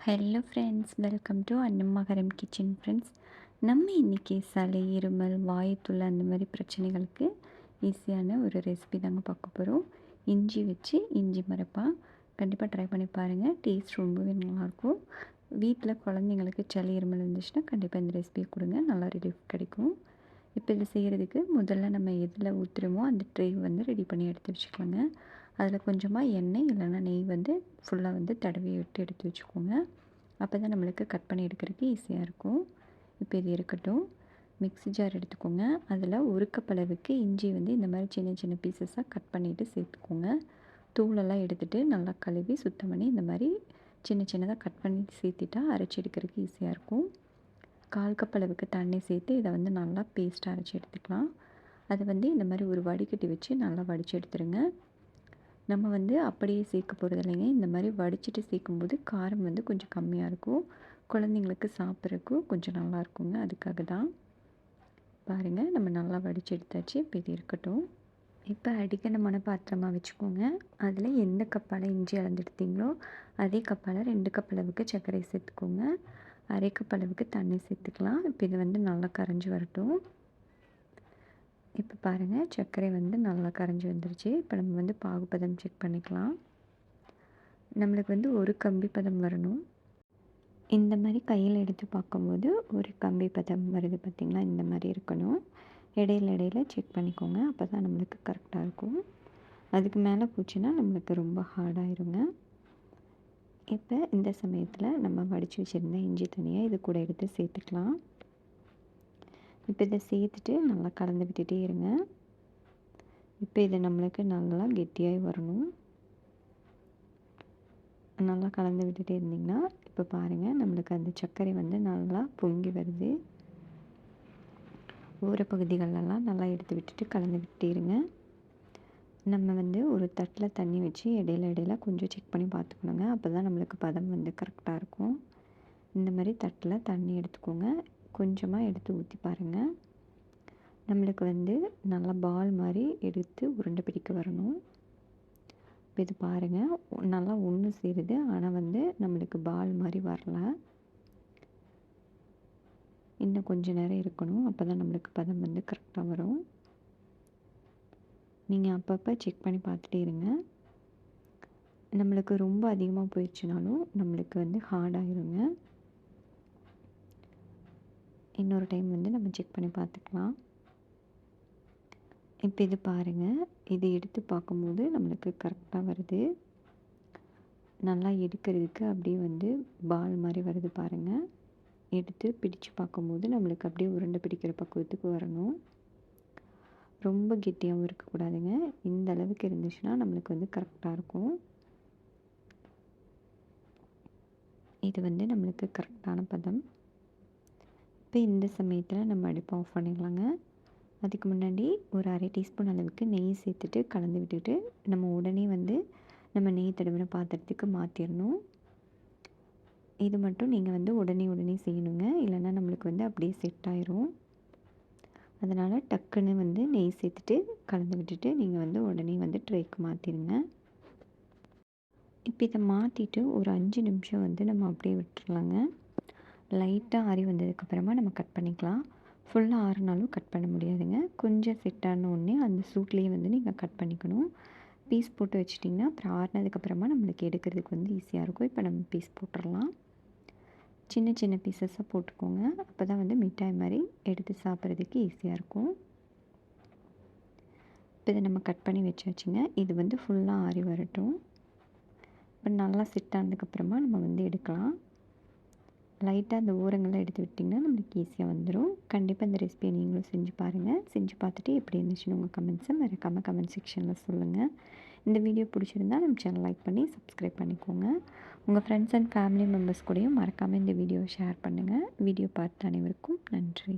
Hello friends welcome to Annamakaram kitchen friends நம்ம இன்றைக்கி சளி இருமல் வாயுத்துள்ள அந்த மாதிரி பிரச்சனைகளுக்கு ஈஸியான ஒரு ரெசிபி தாங்க பார்க்க போகிறோம் இஞ்சி வச்சு இஞ்சி மரப்பாக கண்டிப்பாக ட்ரை பண்ணி பாருங்கள் டேஸ்ட் ரொம்பவே நல்லாயிருக்கும். வீட்டில் குழந்தைங்களுக்கு சளி இருமல் இருந்துச்சுன்னா கண்டிப்பாக இந்த ரெசிபியை கொடுங்க. நல்லா ரிலீஃப் கிடைக்கும். இப்போ இதை செய்கிறதுக்கு முதல்ல நம்ம எதில் ஊற்றுறோமோ அந்த ட்ரே வந்து ரெடி பண்ணி எடுத்து வச்சுக்கோங்க அதில் கொஞ்சமாக எண்ணெய் இல்லைன்னா நெய் வந்து ஃபுல்லாக வந்து தடவி விட்டு எடுத்து வச்சுக்கோங்க. அப்போ தான் நம்மளுக்கு கட் பண்ணி எடுக்கிறதுக்கு ஈஸியாக இருக்கும். இப்போ இது இருக்கட்டும். மிக்ஸி ஜார் எடுத்துக்கோங்க. அதில் ஒரு கப் அளவுக்கு இஞ்சி வந்து இந்த மாதிரி சின்ன சின்ன பீசஸாக கட் பண்ணிவிட்டு சேர்த்துக்கோங்க. தூளெல்லாம் எடுத்துகிட்டு நல்லா கழுவி சுத்தம் பண்ணி இந்த மாதிரி சின்ன சின்னதாக கட் பண்ணி சேர்த்துட்டா அரைச்சி எடுக்கிறதுக்கு ஈஸியாக இருக்கும். கால் கப் அளவுக்கு தண்ணி சேர்த்து இதை வந்து நல்லா பேஸ்ட்டாக அரைச்சி எடுத்துக்கலாம். அதை வந்து இந்த மாதிரி ஒரு வடிகட்டி வச்சு நல்லா வடித்து எடுத்துருங்க. நம்ம வந்து அப்படியே சேர்க்க போகிறது இல்லைங்க. இந்த மாதிரி வடிச்சிட்டு சேர்க்கும்போது காரம் வந்து கொஞ்சம் கம்மியாக இருக்கும். குழந்தைங்களுக்கு சாப்பிட்றதுக்கும் கொஞ்சம் நல்லா இருக்குங்க. அதுக்காக தான். பாருங்கள் நம்ம நல்லா வடித்து எடுத்தாச்சு. இப்போ இது இருக்கட்டும். இப்போ அடிக்கணமான பாத்திரமாக வச்சுக்கோங்க. அதில் எந்த கப்பால் இஞ்சி அளந்தெடுத்தீங்களோ அதே கப்பால் ரெண்டு கப் அளவுக்கு சர்க்கரை சேர்த்துக்கோங்க. அரை கப் அளவுக்கு தண்ணி சேர்த்துக்கலாம். இப்போ இது வந்து நல்லா கரைஞ்சி வரட்டும். இப்போ பாருங்கள் சர்க்கரை வந்து நல்லா கரைஞ்சி வந்துருச்சு. இப்போ நம்ம வந்து பாகுபதம் செக் பண்ணிக்கலாம். நம்மளுக்கு வந்து ஒரு கம்பி பதம் வரணும். இந்த மாதிரி கையில் எடுத்து பார்க்கும்போது ஒரு கம்பி பதம் வருது பார்த்திங்களா இந்த மாதிரி இருக்கணும். இடையில இடையில செக் பண்ணிக்கோங்க. அப்போ தான் நம்மளுக்கு கரெக்டாக இருக்கும். அதுக்கு மேலே போச்சுன்னா நம்மளுக்கு ரொம்ப ஹார்டாயிருங்க இப்போ இந்த சமயத்தில் நம்ம வடித்து வச்சுருந்த இஞ்சி தனியாக இது கூட எடுத்து சேர்த்துக்கலாம். இப்போ இதை சேர்த்துட்டு நல்லா கலந்து விட்டுட்டே இருங்க. இப்போ இது நம்மளுக்கு நல்லா கெட்டியாகி வரணும். நல்லா கலந்து விட்டுட்டே இருந்திங்கன்னா இப்போ பாருங்கள் நம்மளுக்கு அந்த சர்க்கரை வந்து நல்லா பொங்கி வருது. ஊற பகுதிகளெல்லாம் நல்லா எடுத்து விட்டுட்டு கலந்து விட்டுருங்க இருங்க. நம்ம வந்து ஒரு தட்டில் தண்ணி வச்சு இடையில இடையில கொஞ்சம் செக் பண்ணி பார்த்துக்கணுங்க. அப்போ தான் நம்மளுக்கு பதம் வந்து கரெக்டாக இருக்கும். இந்த மாதிரி தட்டில் தண்ணி எடுத்துக்கோங்க. கொஞ்சமாக எடுத்து ஊற்றி பாருங்கள் நம்மளுக்கு வந்து நல்லா பால் மாதிரி எடுத்து உருண்டை பிடிக்க வரணும். இப்போ இது பாருங்கள் நல்லா ஒன்று சேருது. ஆனால் வந்து நம்மளுக்கு பால் மாதிரி வரல. இன்னும் கொஞ்ச நேரம் இருக்கணும். அப்போ தான் நம்மளுக்கு பதம் வந்து கரெக்டாக வரும். நீங்கள் அப்பப்போ செக் பண்ணி பார்த்துட்டே இருங்க. நம்மளுக்கு ரொம்ப அதிகமாக போயிடுச்சுனாலும் நம்மளுக்கு வந்து ஹார்டாகிருங்க இன்னொரு டைம் வந்து நம்ம செக் பண்ணி பார்த்துக்கலாம். இப்போ இது பாருங்கள் இது எடுத்து பார்க்கும்போது நம்மளுக்கு கரெக்டாக வருது. நல்லா எடுக்கிறதுக்கு அப்படியே வந்து பால் மாதிரி வருது பாருங்கள் எடுத்து பிடிச்சு பார்க்கும்போது நம்மளுக்கு அப்படியே உருண்டை பிடிக்கிற பக்குவத்துக்கு வரணும். ரொம்ப கெட்டியாகவும் இருக்கக்கூடாதுங்க. இந்த அளவுக்கு இருந்துச்சுன்னா நம்மளுக்கு வந்து கரெக்டாக இருக்கும். இது வந்து நம்மளுக்கு கரெக்டான பதம். இப்போ இந்த சமயத்தில் நம்ம அடுப்பை ஆஃப் பண்ணிடலாங்க அதுக்கு முன்னாடி ஒரு அரை டீஸ்பூன் அளவுக்கு நெய் சேர்த்துட்டு கலந்து விட்டுட்டு நம்ம உடனே வந்து நம்ம நெய் தடவின பாத்திரத்துக்கு மாற்றிடணும் இது மட்டும் நீங்கள் வந்து உடனே உடனே செய்யணுங்க. இல்லைன்னா நம்மளுக்கு வந்து அப்படியே செட் ஆயிரும். அதனால் டக்குன்னு வந்து நெய் சேர்த்துட்டு கலந்து விட்டுட்டு நீங்கள் வந்து உடனே வந்து ட்ரேக்கு மாற்றிடுங்க இப்போ இதை மாற்றிட்டு ஒரு அஞ்சு நிமிஷம் வந்து நம்ம அப்படியே விட்டுறலாங்க. லைட்டாக ஆறி வந்ததுக்கப்புறமா நம்ம கட் பண்ணிக்கலாம். ஃபுல்லாக ஆறுனாலும் கட் பண்ண முடியாதுங்க. கொஞ்சம் செட் உடனே அந்த சூட்லேயே வந்து நீங்கள் கட் பண்ணிக்கணும். பீஸ் போட்டு வச்சிட்டிங்கன்னா அப்புறம் ஆறுனதுக்கப்புறமா நம்மளுக்கு எடுக்கிறதுக்கு வந்து ஈஸியாக இருக்கும். இப்போ நம்ம பீஸ் போட்டுடலாம். சின்ன சின்ன பீசஸாக போட்டுக்கோங்க. அப்போ தான் வந்து மிட்டாய் மாதிரி எடுத்து சாப்பிட்றதுக்கு ஈஸியாக இருக்கும். இப்போ இதை நம்ம கட் பண்ணி வச்சாச்சுங்க. இது வந்து ஃபுல்லாக ஆறி வரட்டும். இப்போ நல்லா செட் ஆனதுக்கப்புறமா நம்ம வந்து எடுக்கலாம். லைட்டாக அந்த ஓரங்கள்லாம் எடுத்து விட்டிங்கன்னா நம்மளுக்கு ஈஸியாக வந்துடும் கண்டிப்பாக இந்த ரெசிபியை நீங்களும் செஞ்சு பாருங்கள் செஞ்சு பார்த்துட்டு எப்படி இருந்துச்சுன்னு உங்கள் கமெண்ட்ஸை மறக்காமல் கமெண்ட் செக்ஷனில் சொல்லுங்கள் இந்த வீடியோ பிடிச்சிருந்தா நம்ம சேனல் லைக் பண்ணி சப்ஸ்கிரைப் பண்ணிக்கோங்க. உங்கள் ஃப்ரெண்ட்ஸ் அண்ட் ஃபேமிலி மெம்பர்ஸ் கூடயும் மறக்காமல் இந்த வீடியோவை ஷேர் பண்ணுங்கள் வீடியோ பார்த்த அனைவருக்கும் நன்றி.